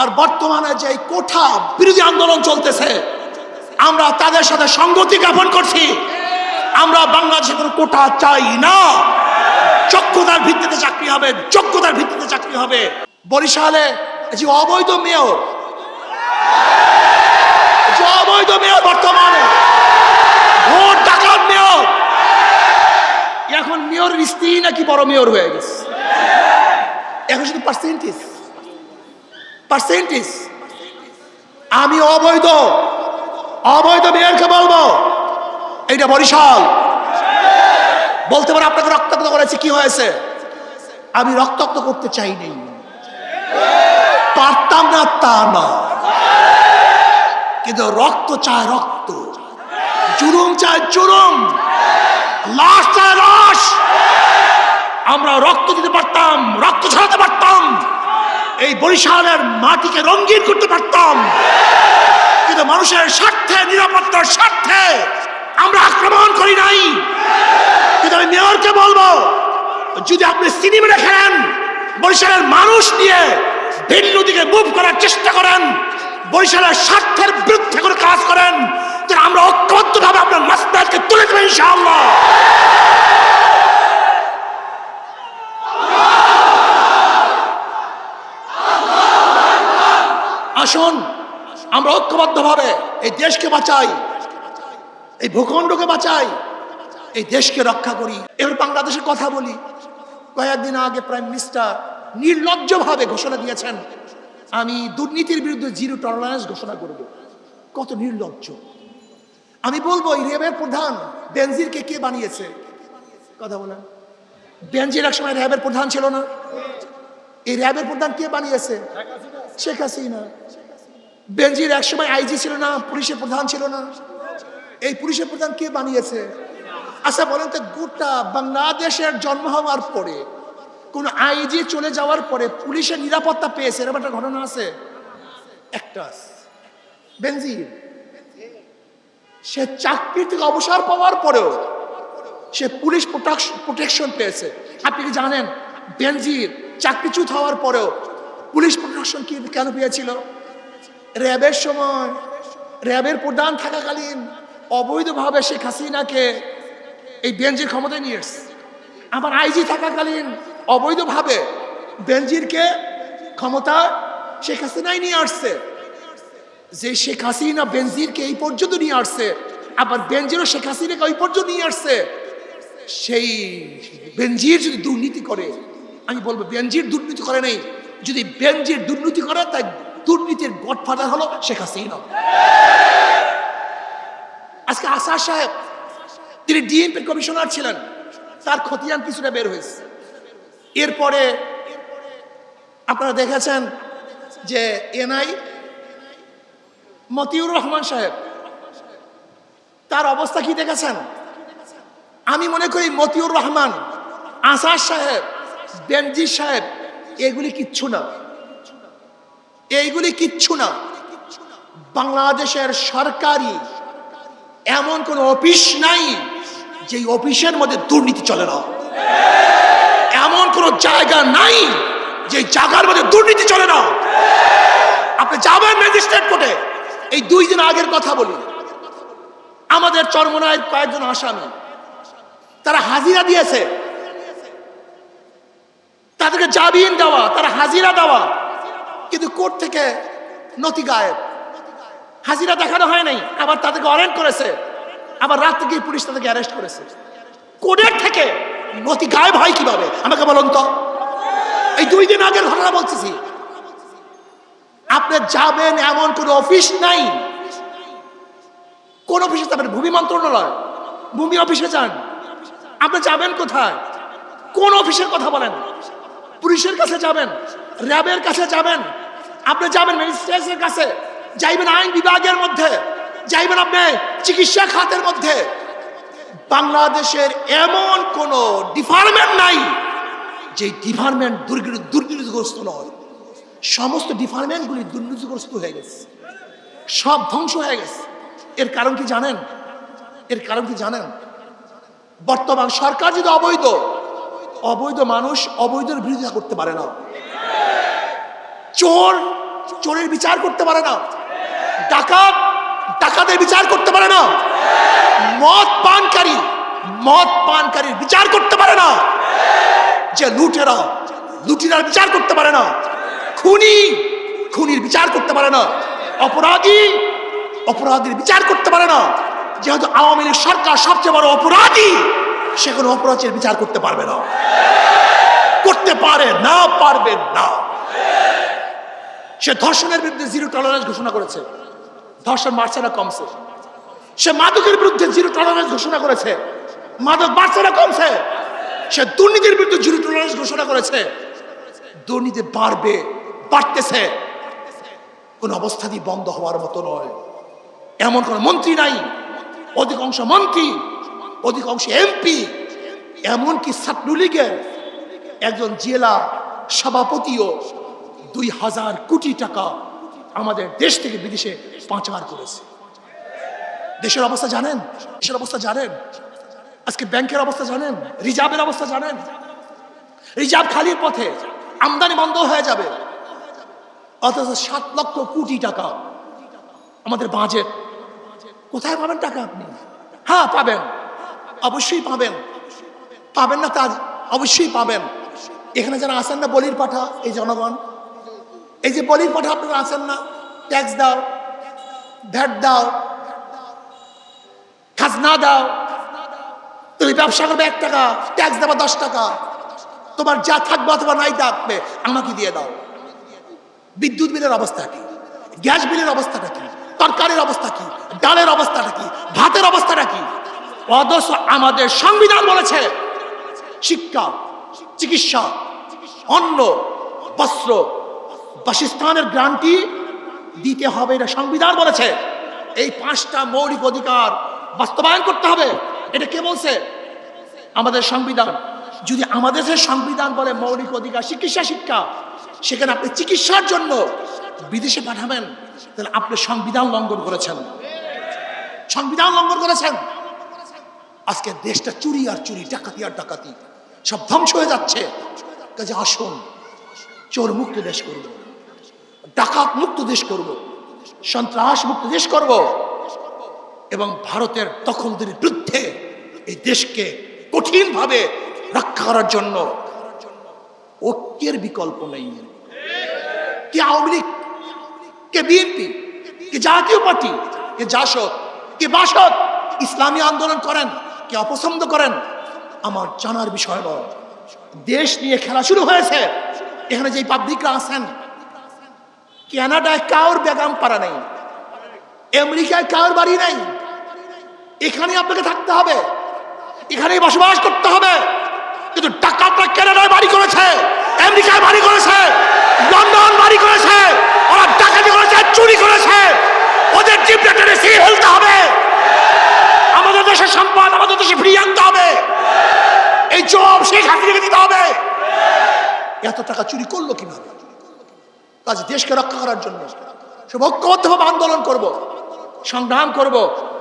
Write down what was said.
আর বর্তমানে যে কোঠা বিরোধী আন্দোলন চলতেছে, আমরা তাদের সাথে সঙ্গতি জ্ঞাপন করছি। আমরা বাংলাদেশে কোনো কোঠা চাই না। যোগ্যতার ভিত্তিতে চাকরি হবে যোগ্যতার ভিত্তিতে চাকরি হবে। বরিশালে যে অবৈধ মেয়র, যে অবৈধ মেয়র বর্তমানে, ভোট ডাকাত মেয়র, এখন মেয়রের স্ত্রী নাকি বড় মেয়র হয়ে গেছে। এখন শুধু পার্সেন্টেজ পার্সেন্টেজ আমি অবৈধ। অবৈধ মেয়রকে বলব। এইটা বরিশাল। বলতে পারে আপনাকে রক্তাক্ত করেছে, কি হয়েছে? আমি রক্তাক্ত করতে চাই চাইনি। পারতাম না তা না। কিন্তু রক্ত চায় রক্ত। জুলুম চায় জুলুম। লাশ চায় লাশ। আমরা রক্ত দিতে পারতাম, রক্ত ছড়াতে পারতাম। বরিশালের মাটিকে রঙিন করতে পারতাম। কিন্তু মানুষের স্বার্থে, নিরাপত্তার স্বার্থে আমরা আক্রমণ করি নাই। কিন্তু আমি মেয়রকে বলব, যদি আপনি সিনেমাটা খেলেন বরিশালের মানুষ নিয়ে ভিন্ন দিকে মুভ করার চেষ্টা করেন, বরিশালের স্বার্থের বিরুদ্ধে করে কাজ করেন আমরা ঐক্যবদ্ধভাবে আসুন। আমরা ঐক্যবদ্ধভাবে এই দেশকে বাঁচাই, এই ভূখণ্ডকে বাঁচাই, এই দেশকে রক্ষা করি। এবার বাংলাদেশের কথা বলি। কয়েকদিন আগে প্রাইম মিনিস্টার নির্লজ্জভাবে ঘোষণা দিয়েছেন, আমি দুর্নীতির বিরুদ্ধে জিরো টলারেন্স ঘোষণা করব। কত নির্লজ্জ। আমি বলব র্যাবের প্রধান বেনজিরকে কে বানিয়েছে? কথা বলেন। বেনজির এক সময় র্যাবের প্রধান ছিল না। এই র্যাবের প্রধান কে বানিয়েছে? শেখ হাসিনা। বেনজির এক সময় আইজি ছিল না, পুলিশের প্রধান ছিল না। এই পুলিশের প্রধান কে বানিয়েছে? আচ্ছা বলেন তো, গোটা বাংলাদেশের জন্ম হওয়ার পরে, কোন আইজি চলে যাওয়ার পরে পুলিশের নিরাপত্তা পেয়েছে? এরকম একটা ঘটনা আছে? একটা আছে। বেনজির, সে চাকরি থেকে অবসর পাওয়ার পরেও সে পুলিশ প্রোটেকশন পেয়েছে। আপনি কি জানেন? বেনজির চাকরিচ্যুত হওয়ার পরেও পুলিশ প্রশাসন কি কেন পেয়েছিল? র্যাবের সময়, র্যাবের প্রধান থাকাকালীন অবৈধভাবে শেখ হাসিনাকে এই বেঞ্জির ক্ষমতায় নিয়ে এসছে। আমার আইজি থাকাকালীন অবৈধভাবে বেঞ্জিরকে ক্ষমতা শেখ হাসিনাই নিয়ে আসছে। যে শেখ হাসিনা বেনজিরকে এই পর্যন্ত নিয়ে আসছে, আবার বেনজিরও শেখ হাসিনাকে ওই পর্যন্ত নিয়ে আসছে, সেই বেনজির যদি দুর্নীতি করে আমি বলব, বেঞ্জির দুর্নীতি করে নেই। যদি বেঞ্জির দুর্নীতি করে, তাই দুর্নীতির গডফাদার হলো শেখ হাসিনা। আজকে আসার সাহেব, তিনি ডিএমপি কমিশনার ছিলেন। তার খতিয়ান কিছুটা বের হয়েছে। এরপরে আপনারা দেখেছেন যে এনআই মতিউর রহমান সাহেব, তার অবস্থা কি দেখেছেন? আমি মনে করি মতিউর রহমান, আসার সাহেব বেনজির সাহেব, এগুলি কিচ্ছু না। এইগুলি কিচ্ছু না। বাংলাদেশের সরকারি এমন কোন অফিস নাই যে অফিসের মধ্যে দুর্নীতি চলে না। এমন কোন জায়গা নাই যে জায়গার মধ্যে দুর্নীতি চলে না। আপনি যাবেন ম্যাজিস্ট্রেট কোর্টে, এই দুই দিন আগের কথা বলি। আমাদের চরমনায় কয়েকজন আসামি, তারা হাজিরা দিয়েছে। তাদেরকে জামিন দেওয়া, তারা হাজিরা দেওয়া। কিন্তু কোর্ট থেকে নথি গায়েব। হাজিরা দেখানো হয় নাই, আবার তাদেরকে অরেন্ট করেছে। আবার রাত থেকে পুলিশ তাদেরকে অ্যারেস্ট করেছে। কোর্টের থেকে নথি গায়েব হয় কীভাবে? আমাকে বলুন তো। এই দুই দিন আগের ঘটনা বলতেছি। আপনি যাবেন এমন কোন অফিস নাই। কোন অফিসে যাবেন? ভূমি মন্ত্রণালয়। ভূমি অফিসে যান। আপনি যাবেন কোথায়? কোন অফিসের কথা বলেন? পুলিশের কাছে যাবেন, র্যাবের কাছে যাবেন। আপনি যাবেন ম্যাজিস্ট্রেটের কাছে, যাইবেন আইন বিভাগের মধ্যে, যাইবেন আপনি চিকিৎসা খাতের মধ্যে। বাংলাদেশের এমন কোন ডিপার্টমেন্ট নাই যে ডিপার্টমেন্ট দুর্নীতিগ্রস্ত নয়। সমস্ত ডিপার্টমেন্টগুলি দুর্নীতিগ্রস্ত হয়ে গেছে। সব ধ্বংস হয়ে গেছে। এর কারণ কি জানেন? এর কারণ কি জানেন? বর্তমান সরকার যদি অবৈধ অবৈধ মানুষ অবৈধের বিরোধিতা করতে পারে না। চোর চোরের বিচার করতে পারে না। ডাকাত ডাকাতের বিচার করতে পারে না। মদ পানকারী মদ পানকারীর বিচার করতে পারে না। যে লুটেরা লুটিরার বিচার করতে পারে না। খুনি খুনির বিচার করতে পারে না। অপরাধী অপরাধীর বিচার করতে পারে না। যেহেতু আওয়ামী লীগ সরকার সবচেয়ে বড় অপরাধী সে কোনো অপরাধের বিচার করতে পারবে না। করতে পারে, না পারবে না। সে ধর্ষণের বিরুদ্ধে জিরো টলারেন্স ঘোষণা করেছে। ধর্ষণ মারছে না, কমছে। সে মাদকের বিরুদ্ধে জিরো টলারেন্স ঘোষণা করেছে। মাদক বাড়ছে না, কমছে। সে দুর্নীতির বিরুদ্ধে জিরো টলারেন্স ঘোষণা করেছে। দুর্নীতি বাড়বে, বাড়তেছে। কোন অবস্থাতেই বন্ধ হওয়ার মতো নয়। এমন কোন মন্ত্রী নাই। অধিকাংশ মন্ত্রী অধিকাংশ এমপি এমনকি ছাত্রলীগের একজন জেলা সভাপতিও দুই হাজার কোটি টাকা আমাদের দেশ থেকে বিদেশে পাচার করেছে। দেশের অবস্থা জানেন? দেশের অবস্থা জানেন? আজকে ব্যাংকের অবস্থা জানেন? রিজার্ভের অবস্থা জানেন? রিজার্ভ খালির পথে আমদানি বন্ধ হয়ে যাবে। অথচ সাত লক্ষ কোটি টাকা আমাদের বাজেট। কোথায় পাবেন টাকা আপনি? হ্যাঁ পাবেন। অবশ্যই পাবেন। পাবেন না তা অবশ্যই পাবেন। এখানে যারা আসেন না, বলির পাঠা, এই জনগণ। এই যে বলির পাঠা আপনারা আসেন না, ট্যাক্স দাও, ভ্যাট দাও, খাজনা দাও। তুমি ব্যবসা করবে এক টাকা, ট্যাক্স দেবা দশ টাকা। তোমার যা থাকবে অথবা নাই থাকবে, আমাকে দিয়ে দাও। বিদ্যুৎ বিলের অবস্থা কি? গ্যাস বিলের অবস্থাটা কি? তরকারির অবস্থা কি? ডালের অবস্থাটা কি? ভাতের অবস্থাটা কি? অথচ আমাদের সংবিধান বলেছে। শিক্ষা, চিকিৎসা, অন্ন, বস্ত্র, বাসস্থানের গ্রান্টি দিতে হবে, এটা সংবিধান বলেছে। এই পাঁচটা মৌলিক অধিকার বাস্তবায়ন করতে হবে। এটা কে বলছে? আমাদের সংবিধান। যদি আমাদের সংবিধান বলে মৌলিক অধিকার, চিকিৎসা, শিক্ষা, সেখানে আপনি চিকিৎসার জন্য বিদেশে পাঠাবেন, তাহলে আপনি সংবিধান লঙ্ঘন করেছেন। সংবিধান লঙ্ঘন করেছেন। আজকে দেশটা চুরি আর চুরি, ডাকাতি আর ডাকাতি। সব ধ্বংস হয়ে যাচ্ছে। কাজে আসুন। চোর মুক্ত দেশ করব। ডাকাত মুক্ত দেশ করব। সন্ত্রাস মুক্ত দেশ করব। এবং ভারতের দখলদের বিরুদ্ধে এই দেশকে কঠিনভাবে রক্ষা করার জন্য ঐক্যের বিকল্প নেই। কে আওয়ামী লীগ? কে বিএনপি? কে জাতীয় পার্টি? কে জাসদ? কে বাসদ? ইসলামী আন্দোলন করেন। কে অপছন্দ করেন, আমার জানার বিষয় নয় দেশ নিয়ে খেলা শুরু হয়েছে, এখানে যেই পাবলিকরা আছেন কানাডায় কাউর বেগাম পারা নেই, আমেরিকায় কাউর বাড়ি নেই এখানে আপনাকে থাকতে হবে, এখানেই বসবাস করতে হবে, কিন্তু ডাকাতরা কানাডায় বাড়ি করেছে, আমেরিকায় বাড়ি করেছে, লন্ডন বাড়ি করেছে, ওরা ডাকাতি করেছে, চুরি করেছে, ওদের টেনে সিঁড়ি ফেলতে হবে আমাদের দেশের সম্পদ আমাদের দেশে ফিরিয়ে আনতে হবে এই জব শেখ হাসিনাকে দিতে হবে এত টাকা চুরি করল কীভাবে? কাজ দেশকে রক্ষা করার জন্য সব ঐক্যবদ্ধভাবে আন্দোলন করব, সংগ্রাম করব